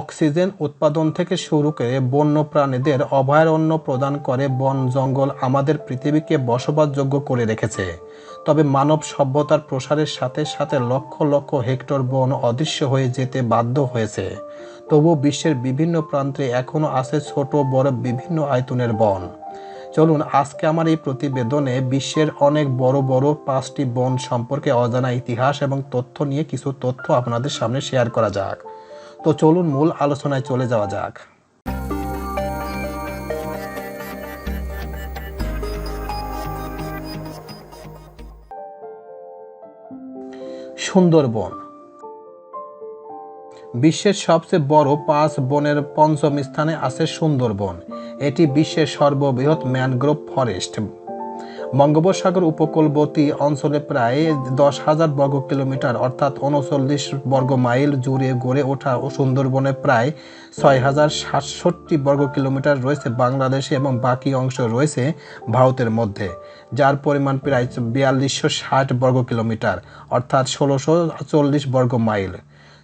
Oxygen উৎপাদন থেকে শুরু করে বন্য প্রাণীদের অভয়ারণ্য প্রদান করে বন জঙ্গল আমাদের পৃথিবীকে বসবাসযোগ্য করে রেখেছে। তবে মানব সভ্যতার প্রসারের সাথে সাথে লক্ষ লক্ষ হেক্টর বন অদৃশ্য হয়ে যেতে বাধ্য হয়েছে। তবু বিশ্বের বিভিন্ন প্রান্তে এখনও আছে ছোট বড় বিভিন্ন আয়তনের বন। চলুন, আজকে আমার এই প্রতিবেদনে বিশ্বের অনেক বড় বড় পাঁচটি বন সম্পর্কে অজানা ইতিহাস এবং তথ্য নিয়ে কিছু তথ্য আপনাদের সামনে শেয়ার করা যাক। তো চলুন মূল আলোচনায় চলে যাওয়া যাক। সুন্দরবন। বিশ্বের সবচেয়ে বড় পাঁচ বনের পঞ্চম স্থানে আছে সুন্দরবন। এটি বিশ্বের সর্ববৃহৎ ম্যানগ্রোভ ফরেস্ট। বঙ্গোপসাগর উপকূলবর্তী অঞ্চলে প্রায় দশ হাজার বর্গ কিলোমিটার, অর্থাৎ উনচল্লিশ বর্গ মাইল জুড়ে গড়ে ওঠা ও সুন্দরবনে প্রায় ছয় হাজার সাতষট্টি বর্গ কিলোমিটার রয়েছে বাংলাদেশে এবং বাকি অংশ রয়েছে ভারতের মধ্যে, যার পরিমাণ প্রায় বিয়াল্লিশশো ষাট বর্গ কিলোমিটার, অর্থাৎ ষোলোশো চল্লিশ বর্গ মাইল।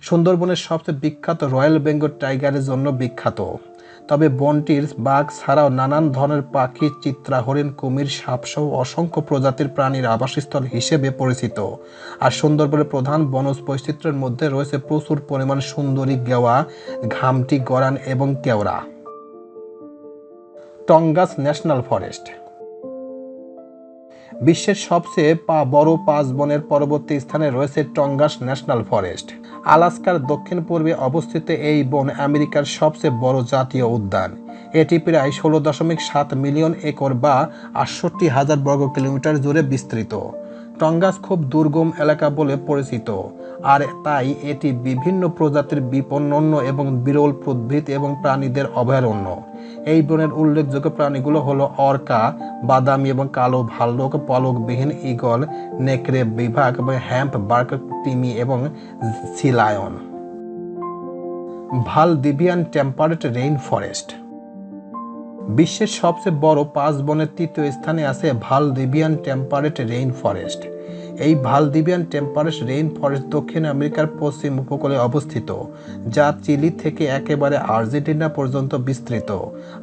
সুন্দরবনের সবচেয়ে বিখ্যাত রয়্যাল বেঙ্গল টাইগারের জন্য বিখ্যাত। তবে বনটির বাঘ ছাড়াও নানান ধরনের পাখি, চিত্রা, হরিণ, কুমির সাপসহ অসংখ্য প্রজাতির প্রাণীর আবাসস্থল হিসেবে পরিচিত। আর সুন্দরবনের প্রধান বনজ বৈচিত্র্যের মধ্যে রয়েছে প্রচুর পরিমাণ সুন্দরী গেওয়া, ঘামটি গরান এবং কেওড়া। টঙ্গাস ন্যাশনাল ফরেস্ট বিশ্বের সবচেয়ে পা, বড় পাঁচ বনের পরবর্তী স্থানে রয়েছে টঙ্গাস ন্যাশনাল ফরেস্ট। আলাস্কার দক্ষিণ পূর্বে অবস্থিত এই বন আমেরিকার সবচেয়ে বড় জাতীয় উদ্যান। এটি প্রায় ষোলো দশমিক সাত মিলিয়ন একর বা আটষট্টি হাজার বর্গ কিলোমিটার জুড়ে বিস্তৃত। টঙ্গাস খুব দুর্গম এলাকা বলে পরিচিত। আর তাই এটি বিভিন্ন প্রজাতির বিপন্ন এবং বিরল উদ্ভিদ এবং প্রাণীদের অভয়ারণ্য। এই বনের উল্লেখযোগ্য প্রাণীগুলো হলো অর্কা, বাদামি এবং কালো ভাল্লুক, পলকবিহীন ঈগল, নেকড়ে বিভাগ এবং হ্যাম্প, বার্ক, তিমি এবং sea lion Valdivian temperate rain forest. বিশ্বের সবচেয়ে বড় পাঁচ বনের তৃতীয় স্থানে আছে ভালদিভিয়ান টেম্পারেট রেইন ফরেস্ট। এই ভালদিভিয়ান টেম্পারেট রেইন ফরেস্ট দক্ষিণ আমেরিকার পশ্চিম উপকূলে অবস্থিত, যা চিলি থেকে একেবারে আর্জেন্টিনা পর্যন্ত বিস্তৃত।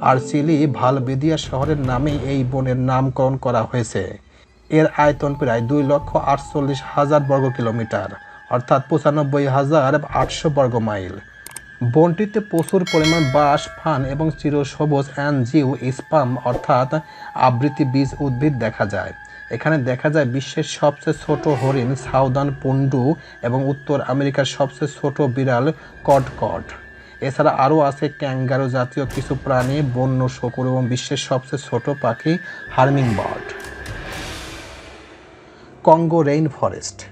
আর চিলি ভালবেদিয়া শহরের নামেই এই বনের নামকরণ করা হয়েছে। এর আয়তন প্রায় দুই লক্ষ আটচল্লিশ হাজার বর্গ কিলোমিটার, অর্থাৎ পঁচানব্বই হাজার আটশো বর্গ মাইল। বনটিতে প্রচুর পরিমাণ বাঁশ, ফান এবং চিরসবুজ অ্যানজিও স্পাম অর্থাৎ আবৃতি বীজ উদ্ভিদ দেখা যায়। এখানে দেখা যায় বিশ্বের সবচেয়ে ছোট হরিণ সাউদার্ন পন্ডু এবং উত্তর আমেরিকার সবচেয়ে ছোট বিড়াল কডকট এছাড়া আরও আছে ক্যাঙ্গারো জাতীয় কিছু প্রাণী, বন্য শকুর এবং বিশ্বের সবচেয়ে ছোট পাখি harming bird. Congo rain forest.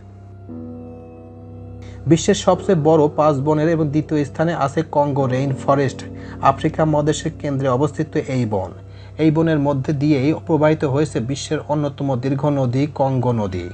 বিশ্বের সবচেয়ে বড় পাঁচ বনের এবং দ্বিতীয় স্থানে আছে কঙ্গো রেইন ফরেস্ট, আফ্রিকা মহাদেশের কেন্দ্রে অবস্থিত এই বন। এই বনের মধ্যে দিয়েই প্রবাহিত হয়েছে বিশ্বের অন্যতম দীর্ঘ নদী কঙ্গো নদী।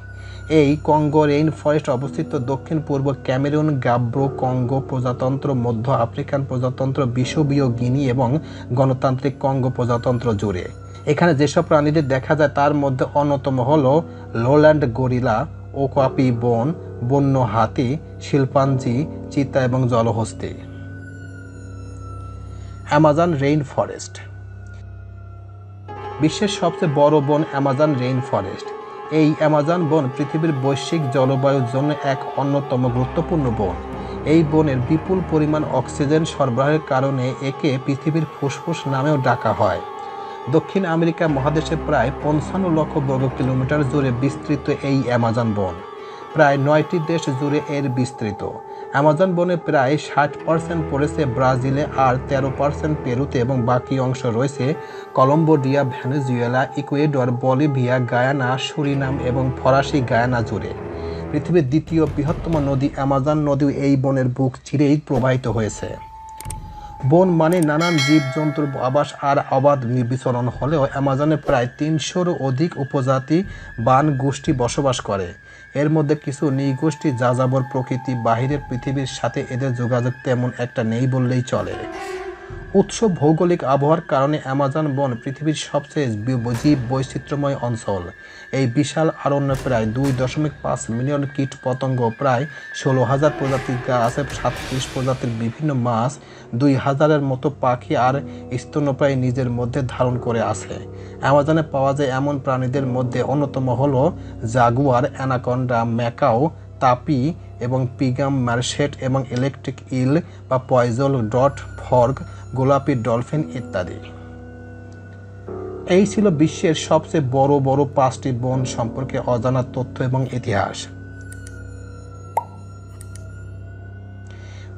এই কঙ্গো রেইন ফরেস্ট অবস্থিত দক্ষিণ পূর্ব ক্যামেরুন, গাব্রো, কঙ্গো প্রজাতন্ত্র, মধ্য আফ্রিকান প্রজাতন্ত্র, বিষুবীয় গিনি এবং গণতান্ত্রিক কঙ্গো প্রজাতন্ত্র জুড়ে। এখানে যেসব প্রাণীদের দেখা যায়, তার মধ্যে অন্যতম হল লোল্যান্ড গরিলা ওকাপি বন, বন্য হাতি, শিল্পাঞ্জি, চিতা এবং জলহস্তি। Amazon rain forest. বিশ্বের সবচেয়ে বড় বন অ্যামাজন রেইন ফরেস্ট এই অ্যামাজন বন পৃথিবীর বৈশ্বিক জলবায়ুর জন্য এক অন্যতম গুরুত্বপূর্ণ বন। এই বনের বিপুল পরিমাণ অক্সিজেন সরবরাহের কারণে একে পৃথিবীর ফুসফুস নামেও ডাকা হয়। দক্ষিণ আমেরিকা মহাদেশে প্রায় পঞ্চান্ন লক্ষ বর্গ কিলোমিটার জুড়ে বিস্তৃত এই অ্যামাজন বন। প্রায় নয়টি দেশ জুড়ে এর বিস্তৃত। অ্যামাজন বনে প্রায় ষাট পার্সেন্ট পড়েছে ব্রাজিলে আর তেরো পার্সেন্ট পেরুতে এবং বাকি অংশ রয়েছে Colombia, Venezuela, Ecuador, Bolivia, Guyana, Suriname এবং ফরাসি গায়ানা জুড়ে। পৃথিবীর দ্বিতীয় বৃহত্তম নদী অ্যামাজন নদী এই বনের বুক চিরেই প্রবাহিত হয়েছে। বন মানে নানান জীবজন্তুর আবাস আর অবাধ বিচরণ হলেও অ্যামাজনে প্রায় তিনশোরও অধিক উপজাতি বান গোষ্ঠী বসবাস করে। এর মধ্যে কিছু নৃগোষ্ঠী যাযাবর প্রকৃতি, বাহিরের পৃথিবীর সাথে এদের যোগাযোগ তেমন একটা নেই বললেই চলে। উৎস ভৌগোলিক আবহাওয়ার কারণে অ্যামাজন বন পৃথিবীর সবচেয়ে জীব বৈচিত্র্যময় অঞ্চল। এই বিশাল অরণ্য প্রায় দুই দশমিক পাঁচ মিলিয়ন কীট পতঙ্গ, প্রায় ষোলো হাজার প্রজাতির গাছ, সাতত্রিশ প্রজাতির বিভিন্ন মাছ, দুই হাজারের মতো পাখি আর স্তন্যপ্রায় নিজের মধ্যে ধারণ করে আছে। অ্যামাজনে পাওয়া যায় এমন প্রাণীদের মধ্যে অন্যতম হলো জাগুয়ার, অ্যানাকন্ডা, ম্যাকাও, তাপি এবং পিগাম মার্শেট এবং ইলেকট্রিক ইল বা পয়জল, ডট, ফর্গ, গোলাপি ডলফিন ইত্যাদি। এই ছিল বিশ্বের সবচেয়ে বড় বড় পাঁচটি বন সম্পর্কে অজানা তথ্য এবং ইতিহাস।